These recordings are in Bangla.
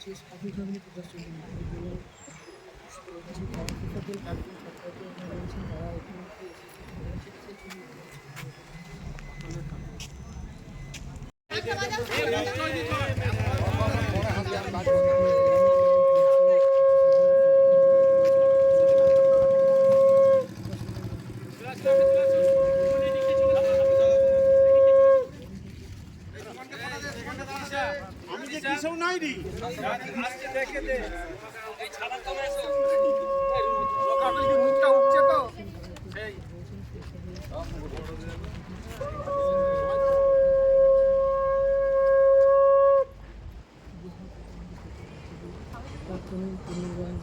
পুনর্মিলন উৎসব দু হাজার পঁচিশ অভিযানী প্রদর্শনী মহাবিদ্যালয় রয়েছে তারা এখানে চিকিৎসার জন্য আপনাদের কাছে আমি যে কিসব নাই রে মুখটা উঠছে তো প্রাথমিক পুনর্বায়ন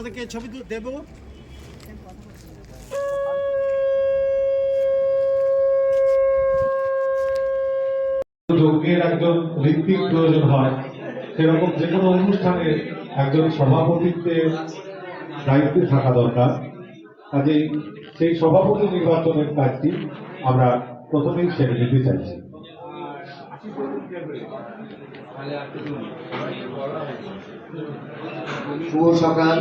আমাদেরকে ছবি দেবো। যজ্ঞের একজন ঋত্বিক প্রয়োজন হয়। সেরকম যে কোনো অনুষ্ঠানে একজন সভাপতিত্বের দায়িত্বে থাকা দরকার। কাজেই সেই সভাপতি নির্বাচনের কাজটি আমরা প্রথমেই সেরে নিতে চাইছি। শুভ সকাল।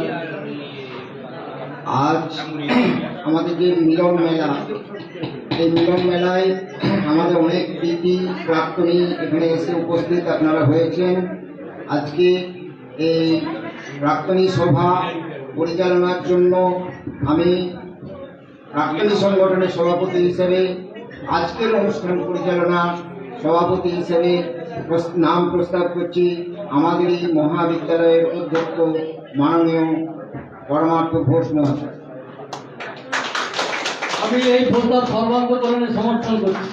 আজ আমাদের যে মিলন মেলা, এই মিলন মেলায় আমাদের অনেক দিদি প্রাক্তনী এখানে এসে উপস্থিত আপনারা হয়েছেন। আজকে এই প্রাক্তনী সভা পরিচালনার জন্য আমি প্রাক্তনী সংগঠনের সভাপতি হিসেবে আজকের অনুষ্ঠান পরিচালনা সভাপতি হিসেবে নাম প্রস্তাব করছি আমাদের এই মহাবিদ্যালয়ের অধ্যক্ষ মাননীয় পরমার্থ ঘোষ মহাশয়। আমি এই প্রস্তাব সর্বান্তকরণে সমর্থন করছি।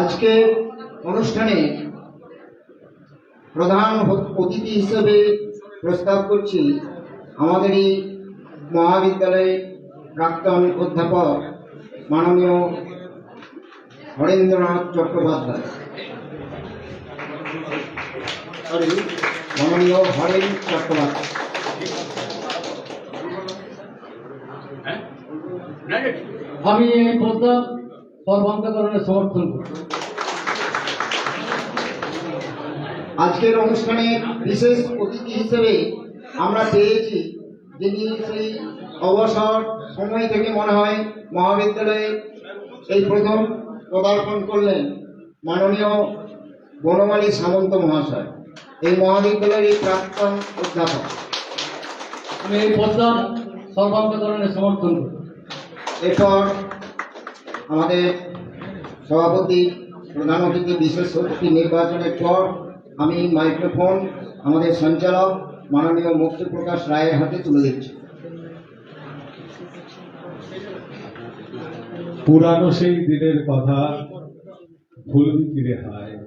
আজকে অনুষ্ঠানে প্রধান অতিথি হিসেবে প্রস্তাব করছি আমাদের এই মহাবিদ্যালয়ের প্রাক্তন অধ্যাপক মাননীয় হরেন্দ্রনাথ চট্টোপাধ্যায়। সরি মাননীয় হরেন চট্টোপাধ্যায়। আমি এই প্রস্তাব সর্বান্তকরণে সমর্থন করছি আজকের অনুষ্ঠানে বিশেষ অতিথি হিসেবে আমরা পেয়েছি যিনি সেই অবসর সময় থেকে মনে হয় মহাবিদ্যালয়ে এই প্রথম পদার্পণ করলেন মাননীয় বনমালী সামন্ত মহাশয়। এই মহাবিদ্যালয়ের এই প্রাক্তন অধ্যাপক। আমি এই প্রস্তাব সর্বান্তকরণে সমর্থন করছি এরপর আমাদের সভাপতি প্রধান অতিথি বিশেষ অতিথি নির্বাচনের পর আমি মাইক্রোফোন আমাদের সঞ্চালক মাননীয় মুক্তিপ্রকাশ রায়ের হাতে তুলে দিচ্ছি। পুরানো সেই দিনের কথা ভুলবি ফিরে হায়।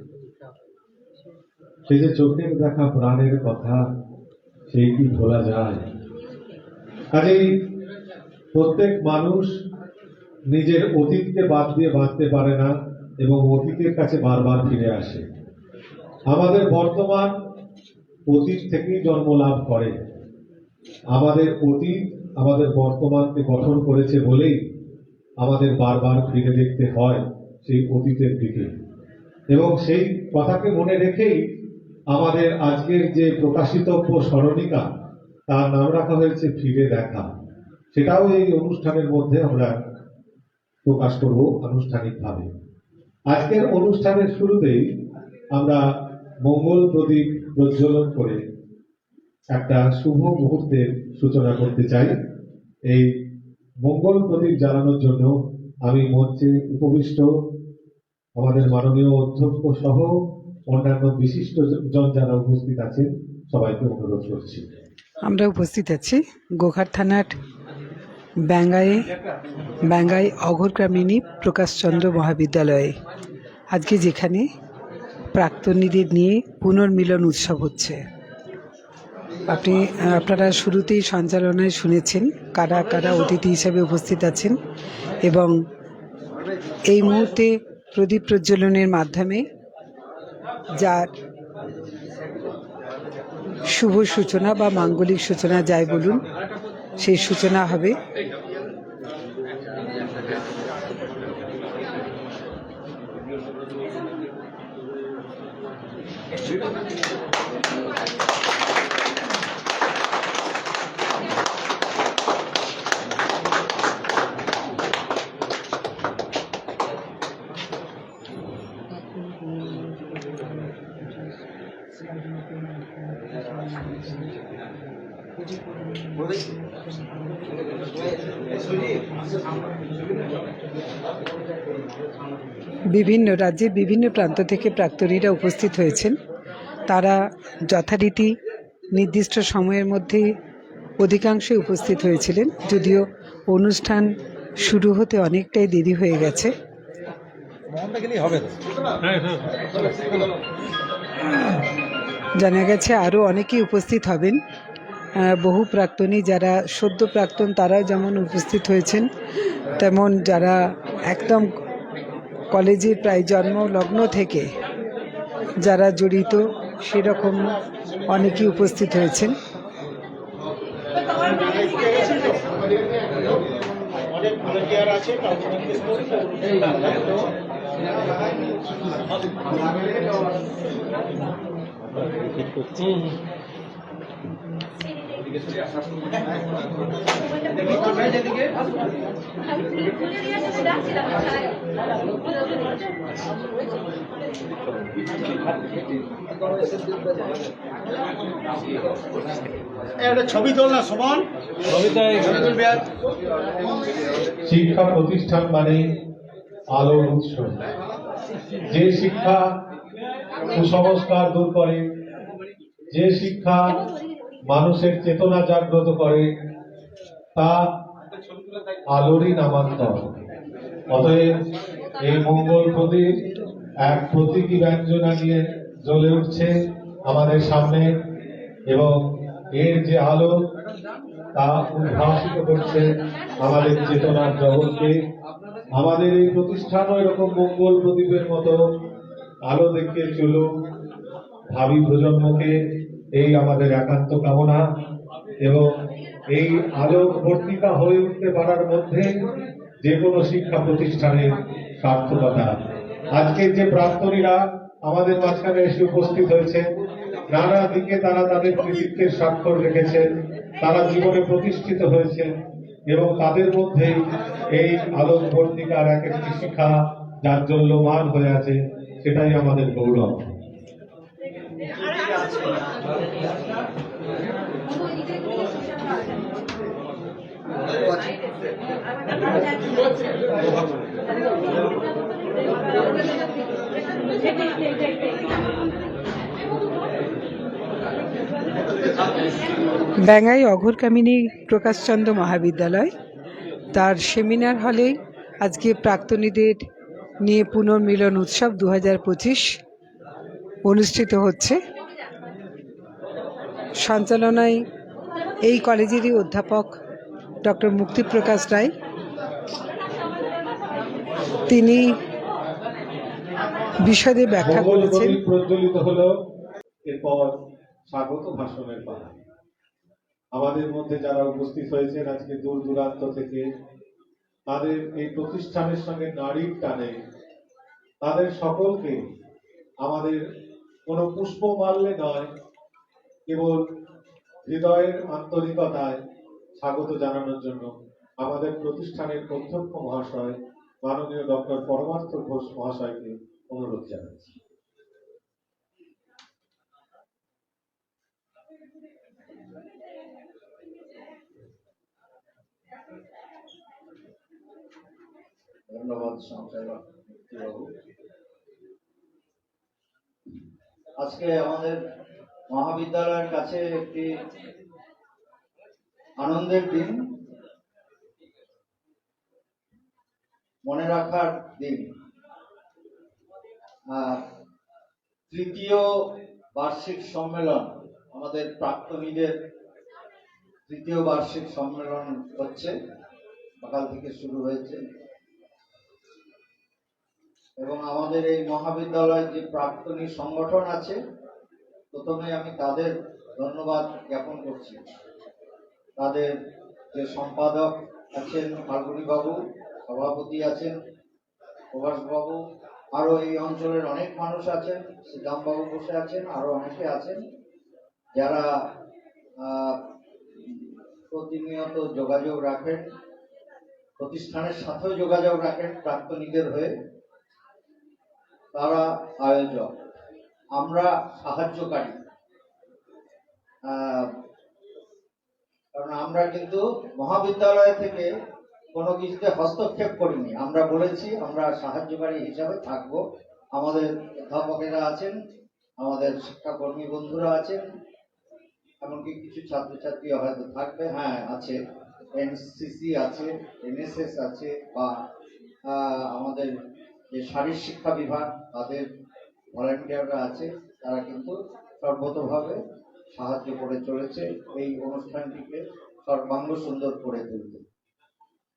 সেই যে চোখের দেখা প্রাণের কথা, সেই কি ভোলা যায়? কাজেই প্রত্যেক মানুষ নিজের অতীতকে বাদ দিয়ে বাঁচতে পারে না এবং অতীতের কাছে বারবার ফিরে আসে। আমাদের বর্তমান অতীত থেকেই জন্ম লাভ করে। আমাদের অতীত আমাদের বর্তমানকে গঠন করেছে বলেই আমাদের বারবার ফিরে দেখতে হয় সেই অতীতের দিকে। এবং সেই কথাকে মনে রেখেই আমাদের আজকের যে প্রকাশিতব্য স্মরণিকা, তার নাম রাখা হয়েছে ফিরে দেখা। সেটাও এই অনুষ্ঠানের মধ্যে আমরা প্রকাশ করব আনুষ্ঠানিকভাবে। আজকের অনুষ্ঠানের শুরুতেই আমরা মঙ্গল প্রদীপ প্রজ্বলন করে একটা শুভ মুহূর্তের সূচনা করতে চাই। এই মঙ্গল প্রদীপ জ্বালানোর জন্য আমি মঞ্চে উপবিষ্ট। আমাদের মাননীয় অধ্যক্ষ সহ অন্যান্য বিশিষ্ট জন যারা উপস্থিত আছেন সবাইকে অনুরোধ করছি। আমরা উপস্থিত আছি গোঘাট থানার ব্যাঙ্গাই ব্যাঙ্গাই অঘরগ্রামিনী প্রকাশচন্দ্র মহাবিদ্যালয়ে। আজকে যেখানে প্রাক্তনীদের নিয়ে পুনর্মিলন উৎসব হচ্ছে। আপনি আপনারা শুরুতেই সঞ্চালনায় শুনেছেন কারা কারা অতিথি হিসেবে উপস্থিত আছেন এবং এই মুহূর্তে প্রদীপ প্রজ্বলনের মাধ্যমে যার শুভ সূচনা বা মাঙ্গলিক সূচনা যাই বলুন, সেই সূচনা হবে। বিভিন্ন রাজ্যের বিভিন্ন প্রান্ত থেকে প্রাক্তনীরা উপস্থিত হয়েছেন। তারা যথারীতি নির্দিষ্ট সময়ের মধ্যে অধিকাংশই উপস্থিত হয়েছিলেন, যদিও অনুষ্ঠান শুরু হতে অনেকটাই দেরি হয়ে গেছে। জানা গেছে আরও অনেকেই উপস্থিত হবেন। বহু প্রাক্তনী যারা সদ্য প্রাক্তন তারাও যেমন উপস্থিত হয়েছেন, তেমন যারা একদম কলেজে প্রায় জন্মলগ্ন থেকে যারা জড়িত সেরকম অনেকেই উপস্থিত হয়েছেন। ছবি তোল না সমান। ছবি শিক্ষা প্রতিষ্ঠান মানে আলোর উৎস। যে শিক্ষা কুসংস্কার দূর করে যে শিক্ষা মানুষের চেতনা জাগ্রত করে, তা আলোরই নামান্তর। অতএব এই মঙ্গল প্রদীপ এক প্রতীকী ব্যঞ্জনা নিয়ে জ্বলে উঠছে আমাদের সামনে এবং এর যে আলো, তা উদ্ভাসিত করছে আমাদের চেতনার জগৎকে। আমাদের এই প্রতিষ্ঠানও এরকম মঙ্গল প্রদীপের মতো আলো দেখে চলুক, ভাবি প্রজন্মকে এই আমাদের একান্ত কামনা এবং এই আলো ভর্তিকা হয়ে উঠতে পারার মধ্যে যে কোনো শিক্ষা প্রতিষ্ঠানের সার্থকতা। আজকে যে প্রাক্তনীরা আমাদের মাঝখানে এসে উপস্থিত হয়েছে, নানা দিকে তারা তাদের কৃতিত্বের স্বাক্ষর রেখেছেন, তারা জীবনে প্রতিষ্ঠিত হয়েছেন এবং তাদের মধ্যে এই আলোক ভর্তিকার এক একটি শিক্ষা যার জন্য মান হয়ে আছে, সেটাই আমাদের গৌরব। ব্যাঙ্গাই অঘরকামিনী প্রকাশচন্দ্র মহাবিদ্যালয়। তার সেমিনার হলে আজকে প্রাক্তনীদের নিয়ে পুনর্মিলন উৎসব দু অনুষ্ঠিত হচ্ছে। সঞ্চালনায় এই কলেজেরই অধ্যাপক ডক্টর মুক্তিপ্রকাশ রায়। তিনি বিশদে ব্যাখ্যা করেছেন। প্রজ্বলিত হলো এরপর স্বাগত ভাষণের পালা। আমাদের মধ্যে যারা উপস্থিত হয়েছেন আজকে দূর দূরান্ত থেকে তাদের এই প্রতিষ্ঠানের সঙ্গে নারীর টানে তাদের সকলকে আমাদের কোনো পুষ্প মাল্যে নয় কেবল হৃদয়ের আন্তরিকতায় স্বাগত জানানোর জন্য আমাদের প্রতিষ্ঠানের অধ্যক্ষ মহাশয়, মাননীয় ডক্টর পরমার্থ ঘোষ মহাশয়কে অনুরোধ জানাচ্ছি। ধন্যবাদ আজকে আমাদের মহাবিদ্যালয়ের কাছে একটি আনন্দের দিন, মনে রাখার দিন। আর তৃতীয় বার্ষিক সম্মেলন, আমাদের প্রাক্তনীদের তৃতীয় বার্ষিক সম্মেলন হচ্ছে, সকাল থেকে শুরু হয়েছে। এবং আমাদের এই মহাবিদ্যালয়ের যে প্রাক্তনী সংগঠন আছে প্রথমে আমি তাদের ধন্যবাদ জ্ঞাপন করছি। তাদের যে সম্পাদক আছেন ফাল্গুনী বাবু সভাপতি আছেন প্রভাস বাবু আরও এই অঞ্চলের অনেক মানুষ আছেন শ্রীরাম বাবু বসে আছেন আরও অনেকে আছেন, যারা প্রতিনিয়ত যোগাযোগ রাখেন, প্রতিষ্ঠানের সাথেও যোগাযোগ রাখেন প্রাক্তনীদের হয়ে, তারা আয়োজক। আমরা সাহায্যকারী। কারণ আমরা কিন্তু মহাবিদ্যালয় থেকে কোনো কিছুতে হস্তক্ষেপ করিনি। আমরা বলেছি, আমরা সাহায্যকারী হিসাবে থাকব। আমাদের অধ্যাপকেরা আছেন, আমাদের শিক্ষাকর্মী বন্ধুরা আছেন, এমনকি কিছু ছাত্রছাত্রী হয়তো থাকবে। হ্যাঁ আছে। এনসিসি আছে এনএসএস আছে, বা আমাদের যে শারীর শিক্ষা বিভাগ, তাদের ভলেন্টিয়াররা আছে, তারা কিন্তু সর্বতভাবে সাহায্য করে চলেছে এই অনুষ্ঠানটিকে সর্বাঙ্গ সুন্দর করে তুলতে।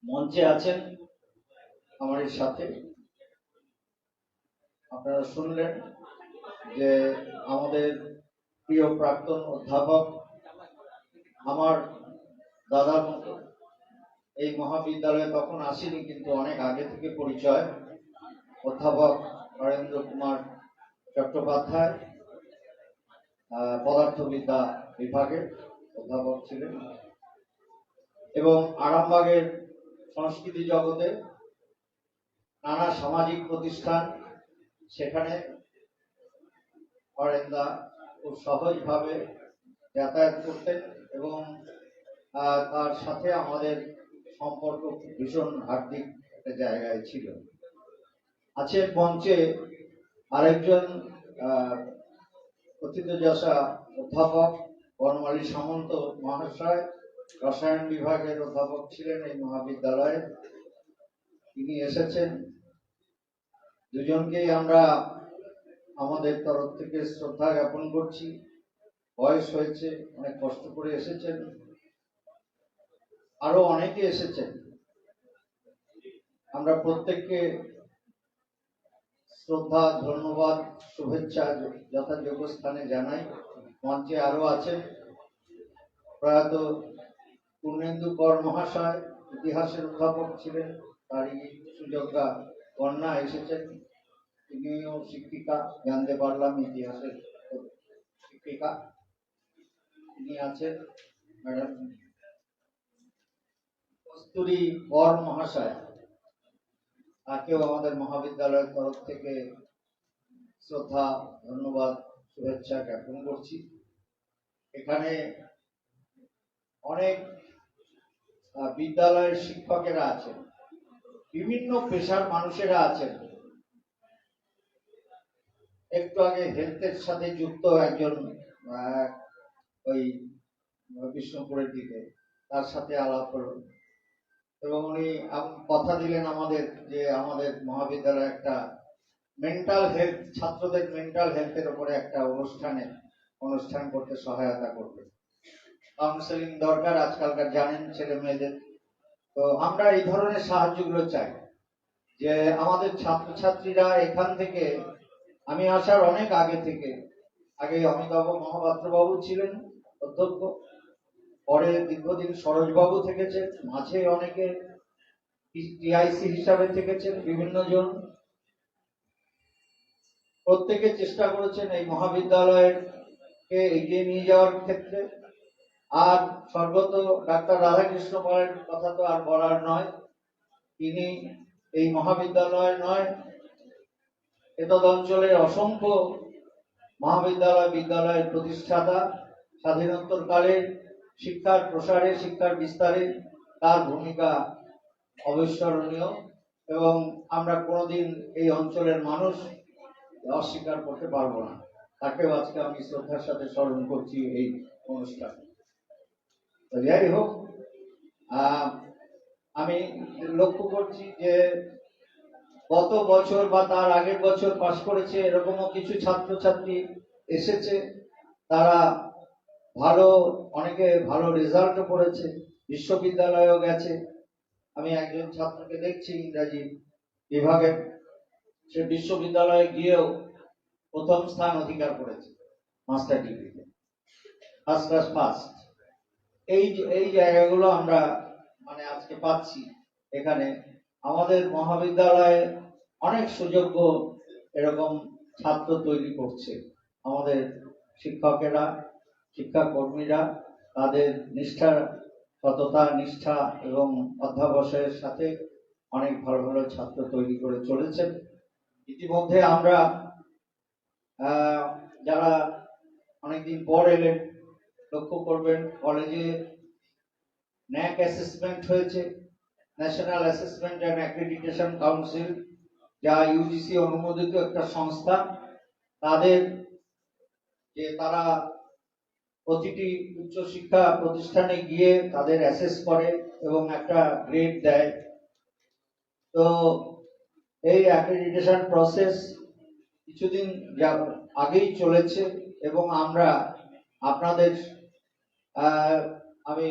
মঞ্চে আছেন আমার সাথে। আপনারা শুনলেন যে আমাদের প্রিয় প্রাক্তন অধ্যাপক আমার দাদার মতো। এই মহাবিদ্যালয়ে তখন আসেনি, কিন্তু অনেক আগে থেকে পরিচয়। অধ্যাপক নরেন্দ্র কুমার চট্টোপাধ্যায় পদার্থবিদ্যা বিভাগের অধ্যাপক ছিলেন এবং আরামবাগের সংস্কৃতি জগতে নানা সামাজিক প্রতিষ্ঠান সেখানে অরেন্দা খুব সহজভাবে যাতায়াত করতেন এবং তার সাথে আমাদের সম্পর্ক ভীষণ হার্দিক একটা জায়গায় ছিল। আছেন মঞ্চে আরেকজন অধ্যাপক বনমালী সামন্ত মহাশয় রসায়ন বিভাগের অধ্যাপক ছিলেন এই মহাবিদ্যালয়ে তিনি এসেছেন। দুজনকেই আমরা আমাদের তরফ থেকে শ্রদ্ধা জ্ঞাপন করছি। বয়স হয়েছে, অনেক কষ্ট করে এসেছেন। আরও অনেকে এসেছেন। আমরা প্রত্যেককে শ্রদ্ধা, ধন্যবাদ, শুভেচ্ছা যথাযোগ্য স্থানে জানাই। মঞ্চে আরও আছেন প্রয়াত পূর্ণেন্দু কর মহাশয়, ইতিহাসের অধ্যাপক ছিলেন, তারই সুযোগ্যা কন্যা এসেছেন। তিনিও শিক্ষিকা, জানতে পারলাম ইতিহাসের শিক্ষিকা তিনি আছেন, ম্যাডাম। কস্তুরী কর মহাশয়। তাকেও আমাদের মহাবিদ্যালয়ের তরফ থেকে শ্রদ্ধা, ধন্যবাদ, শুভেচ্ছা জ্ঞাপন করছি। এখানে অনেক বিদ্যালয়ের শিক্ষকেরা আছেন, বিভিন্ন পেশার মানুষেরা আছেন। একটু আগে হেলথের সাথে যুক্ত একজন ওই, বিষ্ণুপুরের দিকে, তার সাথে আলাপ হলো। এবং উনি কথা দিলেন আমাদের যে আমাদের মহাবিদ্যালয়ে একটা মেন্টাল হেলথ ছাত্রদের মেন্টাল হেলথের উপরে একটা অনুষ্ঠানে, অনুষ্ঠান করতে সহায়তা করবে। কাউন্সেলিং দরকার, আজকালকার জানেন ছেলে মেয়েদের। তো আমরা এই ধরনের সাহায্যগুলো চাই। যে আমাদের ছাত্রছাত্রীরা এখান থেকে, আমি আসার অনেক আগে থেকে, আগে অমিতাভ মহাপাত্র বাবু ছিলেন অধ্যক্ষ পরে দীর্ঘদিন সরোজবাবু থেকেছেন, মাঝে অনেকে টিআইসি হিসাবে থেকেছেন, বিভিন্ন জন। প্রত্যেকে চেষ্টা করেছেন এই মহাবিদ্যালয়কে এগিয়ে নিয়ে যাওয়ার ক্ষেত্রে। আর স্বর্গত ডাক্তার রাধাকৃষ্ণ পালের কথা তো আর বলার নয়, তিনি এই মহাবিদ্যালয় নয় এতদ অঞ্চলের অসংখ্য মহাবিদ্যালয় বিদ্যালয়ের প্রতিষ্ঠাতা স্বাধীনোত্তর কালের শিক্ষার প্রসারে, শিক্ষার বিস্তারে তার ভূমিকা অবিস্মরণীয় এবং আমরা কোনোদিন এই অঞ্চলের মানুষ অস্বীকার করতে পারব না। তাকেও আজকে আমি শ্রদ্ধার সাথে স্মরণ করছি এই অনুষ্ঠানে। তো যাই হোক আমি লক্ষ্য করছি যে গত বছর বা তার আগের বছর পাশ করেছে এরকমও কিছু ছাত্রছাত্রী এসেছে। তারা ভালো অনেকে ভালো রেজাল্টও করেছে, বিশ্ববিদ্যালয়েও গেছে। আমি একজন ছাত্রকে দেখছি ইংরাজি বিভাগে। সে বিশ্ববিদ্যালয়ে গিয়েও প্রথম স্থান অধিকার করেছে মাস্টার ডিগ্রিতে ফার্স্ট ক্লাস ফার্স্ট এই এই জায়গাগুলো আমরা মানে আজকে পাচ্ছি। এখানে আমাদের মহাবিদ্যালয়ে অনেক সুযোগ্য এরকম ছাত্র তৈরি করছে আমাদের শিক্ষকেরা। শিক্ষাকর্মীরা তাদের নিষ্ঠা সততা, নিষ্ঠা এবং অধ্যাবসায়ের সাথে অনেক ভালো ভালো ছাত্র তৈরি করে চলেছেন। ইতিমধ্যে আমরা যারা অনেকদিন পর এলেন, লক্ষ্য করবেন কলেজে ন্যাক অ্যাসেসমেন্ট হয়েছে, national assessment and accreditation council, যা ইউজিসি অনুমোদিত একটা সংস্থা। তাদের যে তারা প্রতিটি উচ্চশিক্ষা প্রতিষ্ঠানে গিয়ে তাদের অ্যাসেস করে এবং একটা গ্রেড দেয়। তো এই অ্যাক্রেডিটেশন প্রসেস কিছুদিন আগেই চলেছে এবং আমরা আপনাদের আমি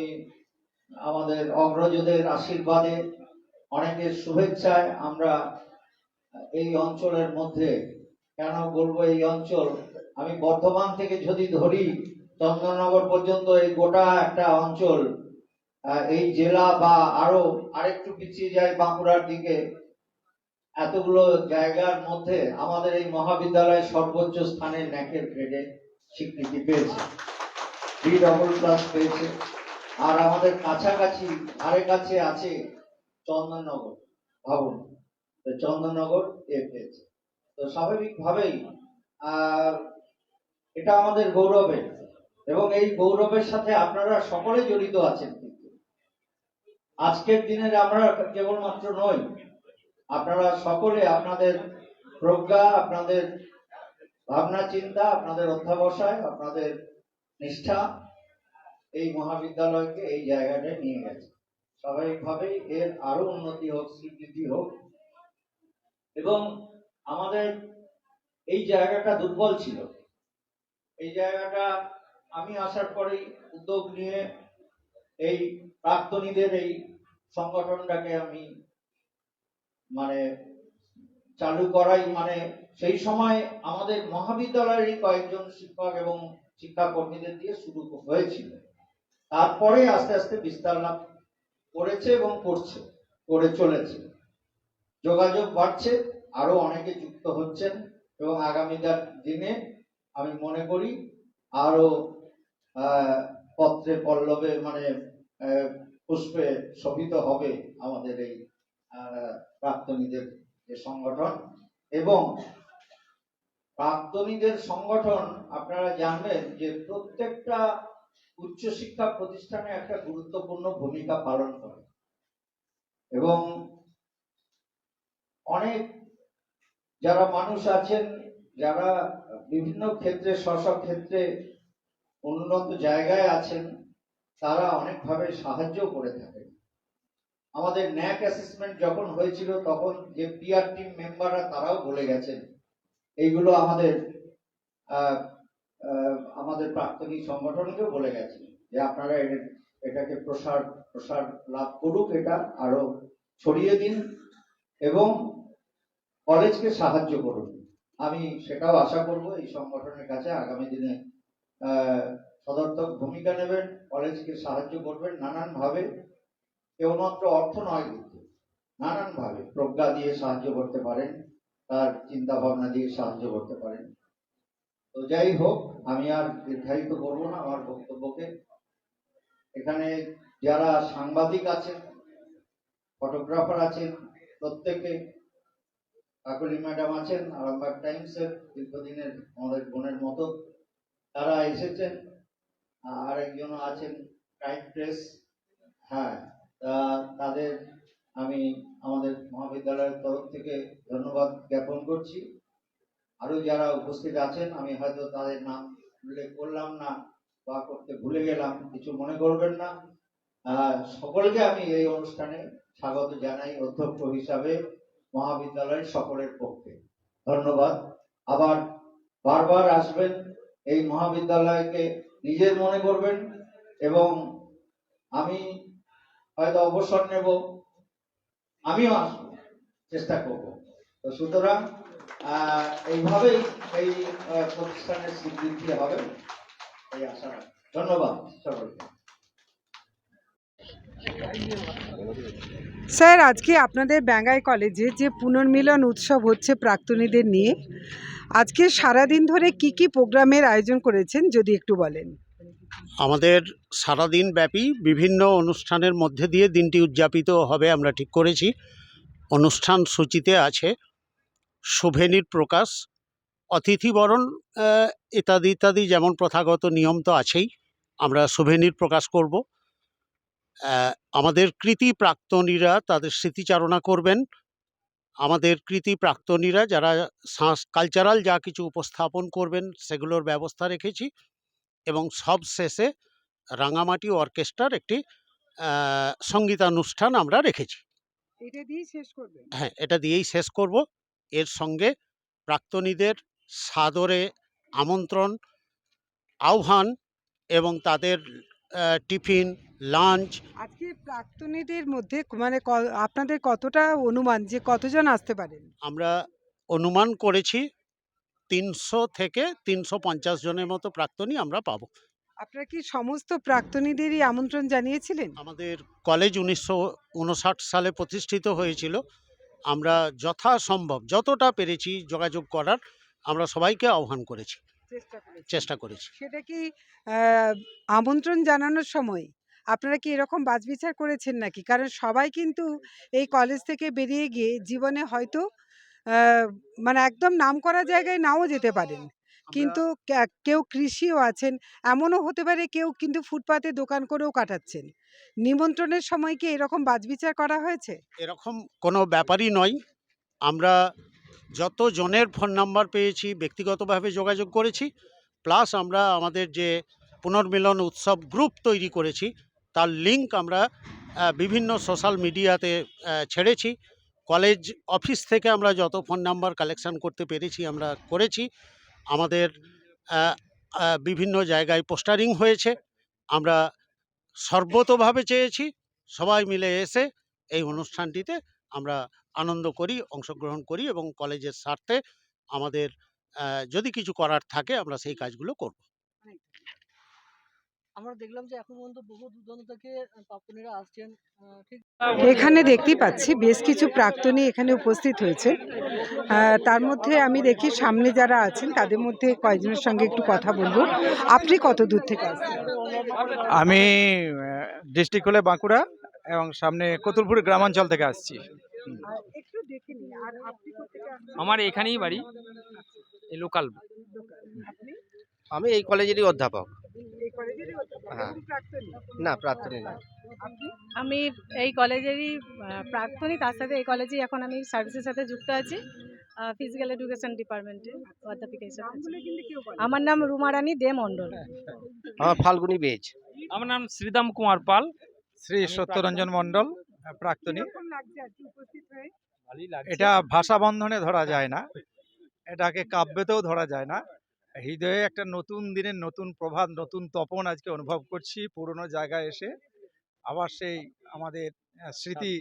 আমাদের অগ্রজদের আশীর্বাদে অনেকের শুভেচ্ছায় আমরা এই অঞ্চলের মধ্যে কেন বলব এই অঞ্চল? আমি বর্ধমান থেকে যদি ধরি চন্দননগর পর্যন্ত এই গোটা একটা অঞ্চল এই জেলা বা আরও আরেকটু পিছিয়ে যায় বাঁকুড়ার দিকে, এতগুলো জায়গার মধ্যে আমাদের এই মহাবিদ্যালয় সর্বোচ্চ স্থানে ন্যাকের গ্রেডে স্বীকৃতি পেয়েছে বি ডবল প্লাস পেয়েছে। আর আমাদের কাছাকাছি আরে কাছে আছে চন্দননগর, ভাবুন চন্দননগর এ পেয়েছে। তো স্বাভাবিকভাবেই এটা আমাদের গৌরবের। এবং এই গৌরবের সাথে আপনারা সকলে জড়িত আছেন আজকের দিনের আমরা কেবলমাত্র নই, আপনারা সকলে আপনাদের প্রজ্ঞা, আপনাদের ভাবনা, চিন্তা, আপনাদের অধ্যাবসায়, আপনাদের নিষ্ঠা এই মহাবিদ্যালয়কে এই জায়গাটায় নিয়ে গেছে। স্বাভাবিকভাবেই এর আরও উন্নতি হোক, স্বীকৃতি হোক। এবং আমাদের এই জায়গাটা দুর্বল ছিল। এই জায়গাটা আমি আসার পরেই উদ্যোগ নিয়ে এই প্রাক্তনীদের এই সংগঠনটাকে আমি মানে চালু করাই। মানে সেই সময় আমাদের মহাবিদ্যালয়েরই কয়েকজন শিক্ষক এবং শিক্ষাকর্মীদের দিয়ে শুরু হয়েছিল। তারপরে আস্তে আস্তে বিস্তার লাভ করেছে এবং করছে, করে চলেছে। যোগাযোগ বাড়ছে, আরও অনেকে যুক্ত হচ্ছেন এবং আগামী দিনে আমি মনে করি আরও পত্রে পল্লবে মানে পুষ্পে শোভিত হবে আমাদের এই প্রাক্তনীদের সংগঠন। এবং প্রাক্তনীদের সংগঠন আপনারা জানবেন যে প্রত্যেকটা উচ্চশিক্ষা প্রতিষ্ঠানে একটা গুরুত্বপূর্ণ ভূমিকা পালন করে। এবং অনেক যারা মানুষ আছেন, যারা বিভিন্ন ক্ষেত্রে স্ব ক্ষেত্রে উন্নত জায়গায় আছেন, তারা অনেকভাবে সাহায্য করে থাকেন আমাদের ন্যাক অ্যাসেসমেন্ট যখন হয়েছিল, তখন যে পিআর টিম মেম্বাররা তারাও বলে গেছেন, এইগুলো আমাদের আমাদের প্রাক্তনী সংগঠনকেও বলে গেছে যে আপনারা এটাকে প্রসার প্রসার লাভ করুক, এটা আরও ছড়িয়ে দিন এবং কলেজকে সাহায্য করুন। আমি সেটাও আশা করব এই সংগঠনের কাছে আগামী দিনে সদর্থক ভূমিকা নেবেন, কলেজকে সাহায্য করবেন নানান ভাবে কেবলমাত্র অর্থ নয় কিন্তু নানান ভাবে প্রজ্ঞা দিয়ে সাহায্য করতে পারেন, তার চিন্তা ভাবনা দিয়ে সাহায্য করতে পারেন। তো যাই হোক, আমি আর দীর্ঘায়িত করব না আমার বক্তব্যকে। এখানে যারা সাংবাদিক আছেন, ফটোগ্রাফার আছেন, প্রত্যেকে, কাকলি ম্যাডাম আছেন, আরামবাগ টাইমসের দীর্ঘদিনের আমাদের বোনের মতো তারা এসেছেন, আর একজন আছেন ক্রাইম প্রেস হ্যাঁ তা তাদের আমি আমাদের মহাবিদ্যালয়ের তরফ থেকে ধন্যবাদ জ্ঞাপন করছি। আরও যারা উপস্থিত আছেন, আমি হয়তো তাদের নাম উল্লেখ করলাম না বা করতে ভুলে গেলাম, কিছু মনে করবেন না। সকলকে আমি এই অনুষ্ঠানে স্বাগত জানাই অধ্যক্ষ হিসাবে মহাবিদ্যালয়ের সকলের পক্ষে। ধন্যবাদ। আবার বারবার আসবেন এই মহাবিদ্যালয়কে নিজের মনে করবেন এবং আমি হয়তো অবসর নেব, আমিও আসব, চেষ্টা করব। তো সুতরাং এইভাবেই এই প্রতিষ্ঠানের স্বীকৃতি হবে এই আশা ধন্যবাদ সকলকে। স্যার, আজকে আপনাদের ব্যাঙ্গাই কলেজে যে পুনর্মিলন উৎসব হচ্ছে প্রাক্তনীদের নিয়ে আজকে সারাদিন ধরে কি কি প্রোগ্রামের আয়োজন করেছেন, যদি একটু বলেন? আমাদের সারাদিন ব্যাপী বিভিন্ন অনুষ্ঠানের মধ্যে দিয়ে দিনটি উদযাপিত হবে, আমরা ঠিক করেছি। অনুষ্ঠান সূচিতে আছে শুভেনির প্রকাশ, অতিথিবরণ ইত্যাদি ইত্যাদি যেমন প্রথাগত নিয়ম তো আছেই, আমরা শুভেনির প্রকাশ করব। আমাদের কৃতি প্রাক্তনীরা তাদের স্মৃতিচারণা করবেন আমাদের কৃতি প্রাক্তনীরা যারা সাস কালচারাল যা কিছু উপস্থাপন করবেন সেগুলোর ব্যবস্থা রেখেছি এবং সব শেষে রাঙামাটি অর্কেস্ট্রার একটি সঙ্গীতানুষ্ঠান আমরা রেখেছি। এটা দিয়ে শেষ করবেন? হ্যাঁ এটা দিয়েই শেষ করব। এর সঙ্গে প্রাক্তনীদের সাদরে আমন্ত্রণ আহ্বান এবং তাদের টিফিন লাঞ্চ। আজকে প্রাক্তনীদের মধ্যে মানে আপনাদের কতটা অনুমান যে কতজন আসতে পারেন? আমরা অনুমান করেছি তিনশো থেকে তিনশো পঞ্চাশ জনের মতো প্রাক্তনী আমরা পাবো। আপনারা কি সমস্ত প্রাক্তনীদেরই আমন্ত্রণ জানিয়েছিলেন? আমাদের কলেজ উনিশশো উনষাট সালে প্রতিষ্ঠিত হয়েছিল। আমরা যথাসম্ভব যতটা পেরেছি যোগাযোগ করার আমরা সবাইকে আহ্বান করেছি। চেষ্টা করেছি। চেষ্টা করেছি। সেটা কি আমন্ত্রণ জানানোর সময় আপনারা কি এরকম বাছবিচার করেছেন নাকি? কারণ সবাই কিন্তু এই কলেজ থেকে বেরিয়ে গিয়ে জীবনে হয়তো মানে একদম নাম করা জায়গায় নাও যেতে পারেন। কিন্তু কেউ কৃষিও আছেন এমনও হতে পারে কেউ কিন্তু ফুটপাতে দোকান করেও কাটাচ্ছেন। নিমন্ত্রণের সময় কি এরকম বাছবিচার করা হয়েছে? এরকম কোনো ব্যাপারই নয়। আমরা যত জনের ফোন নাম্বার পেয়েছি ব্যক্তিগতভাবে যোগাযোগ করেছি প্লাস আমরা আমাদের যে পুনর্মিলন উৎসব গ্রুপ তৈরি করেছি তার লিঙ্ক আমরা বিভিন্ন সোশ্যাল মিডিয়াতে ছেড়েছি। কলেজ অফিস থেকে আমরা যত ফোন নাম্বার কালেকশান করতে পেরেছি, আমরা করেছি। আমাদের বিভিন্ন জায়গায় পোস্টারিং হয়েছে। আমরা সর্বতভাবে চেয়েছি, সবাই মিলে এসে এই অনুষ্ঠানটিতে আমরা আনন্দ করি, অংশগ্রহণ করি এবং কলেজের স্বার্থে আমাদের যদি কিছু করার থাকে আমরা সেই কাজগুলো করব। আমরা দেখলাম যে এখন পর্যন্ত বহু দূর দূরান্ত থেকে প্রাক্তনীরা আসছেন ঠিক এখানে দেখতেই পাচ্ছি বেশ কিছু প্রাক্তনী এখানে উপস্থিত হয়েছে। তার মধ্যে আমি দেখি সামনে যারা আছেন তাদের মধ্যে কয়েকজনের সঙ্গে একটু কথা বলব। আপনি কত দূর থেকে আসছেন? আমি ডিস্ট্রিক্ট হলে বাঁকুড়া এবং সামনে কতুলপুর গ্রামাঞ্চল থেকে আসছি। আমার এখানেই বাড়ি এই লোকাল আমি এই কলেজেরই অধ্যাপক। হ্যাঁ। না প্রাক্তনী না। আমি এই কলেজেরই প্রাক্তনী তার সাথে এই কলেজেই এখন আমি সার্ভিসের সাথে যুক্ত আছি ফিজিক্যাল এডুকেশন ডিপার্টমেন্টে অধ্যাপিকা হিসেবে আমার নাম রুমারানী দে মণ্ডল। আমার ফাল্গুনি বেজ। আমার নাম শ্রীদাম কুমার পাল। শ্রী সত্যরঞ্জন মণ্ডল প্রাক্তনী। এটা ভাষা বন্ধনে ধরা যায় না। এটাকে কাব্যতেও ধরা যায় না। হৃদয়ে একটা নতুন দিনের নতুন প্রভাত নতুন তপন আজকে অনুভব করছি পুরনো জায়গায় এসে। আবার সেই আমাদের স্মৃতি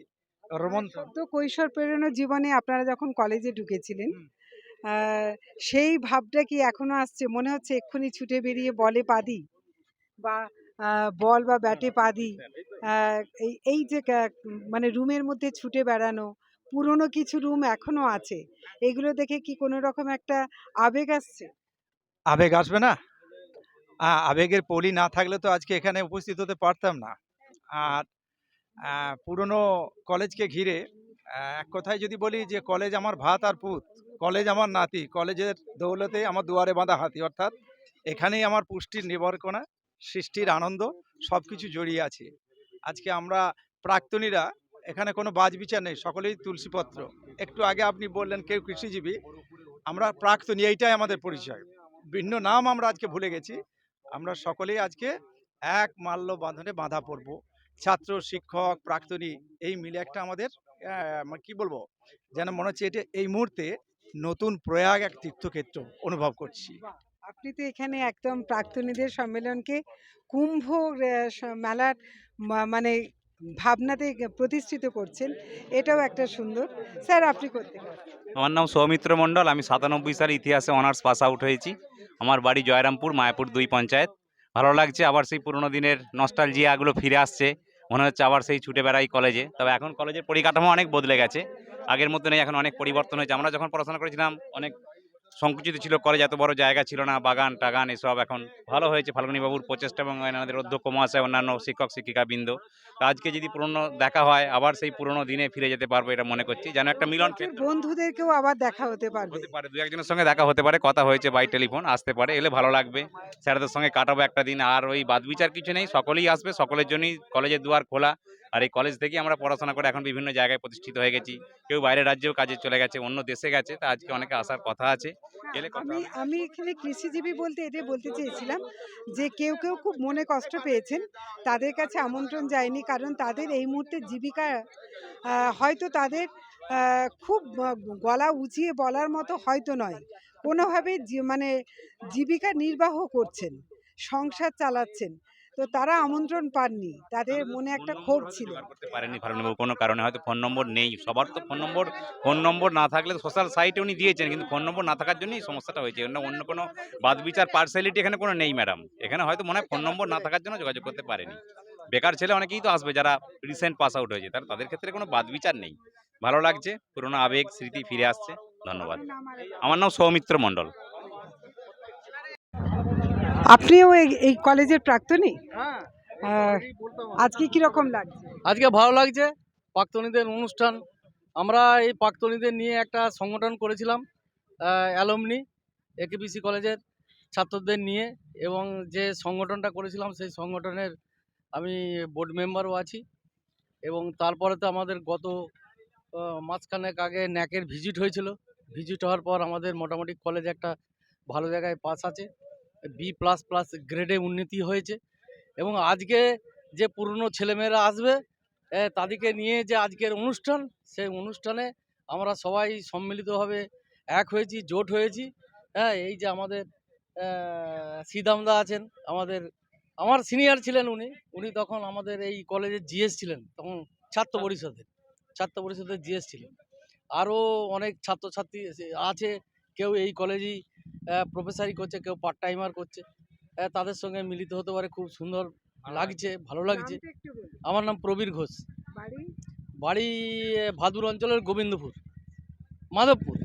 রোমন্থন। তো কৈশোর প্রেরণা জীবনে আপনারা যখন কলেজে ঢুকেছিলেন সেই ভাবটা কি এখনও আসছে? মনে হচ্ছে এক্ষুনি ছুটে বেরিয়ে বলে পা দিই বা বল বা ব্যাটে পা দিই। এই এই যে মানে রুমের মধ্যে ছুটে বেড়ানো পুরনো কিছু রুম এখনও আছে। এগুলো দেখে কি কোনো রকম একটা আবেগ আসছে? আবেগ আসবে না? আবেগের পলি না থাকলে তো আজকে এখানে উপস্থিত হতে পারতাম না। আর পুরনো কলেজকে ঘিরে এক কথায় যদি বলি যে কলেজ আমার ভাত আর পুত, কলেজ আমার নাতি, কলেজের দৌলতে আমার দুয়ারে বাঁধা হাতি, অর্থাৎ এখানেই আমার পুষ্টির নিবর্কণা সৃষ্টির আনন্দ সব কিছু জড়িয়ে আছে। আজকে আমরা প্রাক্তনীরা, এখানে কোনো বাজ বিচার নেই, সকলেই তুলসীপত্র। একটু আগে আপনি বললেন কেউ কৃষিজীবী, আমরা প্রাক্তনী, এইটাই আমাদের পরিচয়। ভিন্ন নাম আমরা আজকে ভুলে গেছি। আমরা সকলেই আজকে এক মাল্য বাঁধনে বাঁধা পড়ব। ছাত্র শিক্ষক প্রাক্তনী এই মিলে একটা আমাদের কি বলব? যেন মনে হচ্ছে এটা এই মুহূর্তে নতুন প্রয়াগ এক তীর্থক্ষেত্র অনুভব করছি। আপনি তো এখানে একদম প্রাক্তনীদের সম্মেলনকে কুম্ভ মেলার মানে ভাবনাতে প্রতিষ্ঠিত করছেন। এটাও একটা সুন্দর। স্যার আপনি করতে আমার নাম সৌমিত্র মণ্ডল আমি সাতানব্বই সালে ইতিহাসে অনার্স পাস আউট হয়েছি। আমার বাড়ি জয়রামপুর, মায়াপুর দুই পঞ্চায়েত। ভালো লাগছে, আবার সেই পুরোনো দিনের নস্টালজিয়াগুলো ফিরে আসছে। মনে হচ্ছে আবার সেই ছুটে বেড়াই কলেজে তবে এখন কলেজের পরিকাঠামো অনেক বদলে গেছে। আগের মতো নেই এখন অনেক পরিবর্তন হয়েছে। আমরা যখন পড়াশোনা করেছিলাম, অনেক সংকুচিত ছিল কলেজ এত বড় জায়গা ছিল না বাগান টাগান এসব এখন ভালো হয়েছে। ফাল্গুনী বাবুর প্রচেষ্টা এবং এনাদের অধ্যক্ষ মহাশয় অন্যান্য শিক্ষক শিক্ষিকা বৃন্দ আজকে যদি পুরনো দেখা হয় আবার সেই পুরনো দিনে ফিরে যেতে পারব এটা মনে করছি। যেন একটা মিলন বন্ধুদেরকেও আবার দেখা হতে পারবে। হতে পারে দু একজনের সঙ্গে দেখা হতে পারে কথা হয়েছে বাই টেলিফোন আসতে পারে এলে ভালো লাগবে। স্যারদের সঙ্গে কাটাবো একটা দিন আর ওই বাদ বিচার কিছু নেই সকলেই আসবে সকলের জন্যই কলেজের দুয়ার খোলা। আর এই কলেজ থেকেই আমরা পড়াশোনা করে এখন বিভিন্ন জায়গায় প্রতিষ্ঠিত হয়ে গেছি। কেউ বাইরের রাজ্যেও কাজে চলে গেছে অন্য দেশে গেছে তা আজকে অনেকে আসার কথা আছে। আমি আমি এখানে কৃষিজীবী বলতে এটাই বলতে চেয়েছিলাম যে কেউ কেউ খুব মনে কষ্ট পেয়েছেন। তাদের কাছে আমন্ত্রণ যায়নি কারণ তাদের এই মুহূর্তে জীবিকা হয়তো তাদের খুব গলা উঁচিয়ে বলার মতো হয়তো নয়। কোনোভাবে মানে জীবিকা নির্বাহ করছেন সংসার চালাচ্ছেন। তো তারা আমন্ত্রণ পাননি। তাদের মনে একটা ক্ষোভ ছিল। করতে পারেনি ফারুনবাবু কোনো কারণে হয়তো ফোন নম্বর নেই। সবার তো ফোন নম্বর ফোন নম্বর না থাকলে সোশ্যাল সাইটে উনি দিয়েছেন কিন্তু ফোন নম্বর না থাকার জন্যই সমস্যাটা হয়েছে। অন্য অন্য কোনো বাদ বিচার পার্সিয়ালিটি এখানে কোনো নেই ম্যাডাম এখানে হয়তো মনে হয় ফোন নম্বর না থাকার জন্য যোগাযোগ করতে পারেনি। বেকার ছেলে অনেকেই তো আসবে যারা রিসেন্ট পাস আউট হয়েছে। তার তাদের ক্ষেত্রে কোনো বাদ বিচার নেই। ভালো লাগছে পুরোনো আবেগ স্মৃতি ফিরে আসছে। ধন্যবাদ। আমার নাম সৌমিত্র মণ্ডল। আপনিও এই এই কলেজের প্রাক্তনী? আহ, আজকে কীরকম লাগছে? আজকে ভালো লাগছে প্রাক্তনীদের অনুষ্ঠান। আমরা এই প্রাক্তনীদের নিয়ে একটা সংগঠন করেছিলাম অ্যালমনি একেবিসি কলেজের ছাত্রদের নিয়ে এবং যে সংগঠনটা করেছিলাম সেই সংগঠনের আমি বোর্ড মেম্বারও আছি। এবং তারপরে তো আমাদের গত আহ, মাসখানেক আগে ন্যাকের ভিজিট হয়েছিল। ভিজিট হওয়ার পর আমাদের মোটামুটি কলেজ একটা ভালো জায়গায় পাস আছে। বি প্লাস প্লাস গ্রেডে উন্নতি হয়েছে এবং আজকে যে পুরনো ছেলেমেয়েরা আসবে তাদেরকে নিয়ে যে আজকের অনুষ্ঠান, সেই অনুষ্ঠানে আমরা সবাই সম্মিলিতভাবে এক হয়েছি, জোট হয়েছি। হ্যাঁ এই যে আমাদের সিদামদা আছেন, আমাদের, আমার সিনিয়র ছিলেন উনি উনি তখন আমাদের এই কলেজের জিএস ছিলেন, তখন ছাত্র পরিষদের ছাত্র পরিষদের জিএস ছিলেন। আরও অনেক ছাত্রছাত্রী আছে কেউ এই কলেজেই প্রফেসারি করছে কেউ পার্ট টাইমার করছে তাদের সঙ্গে মিলিত হতে পারে খুব সুন্দর লাগছে ভালো লাগছে। আমার নাম প্রবীর ঘোষ। বাড়ি? ভাদুর অঞ্চলের গোবিন্দপুর। মাধবপুর।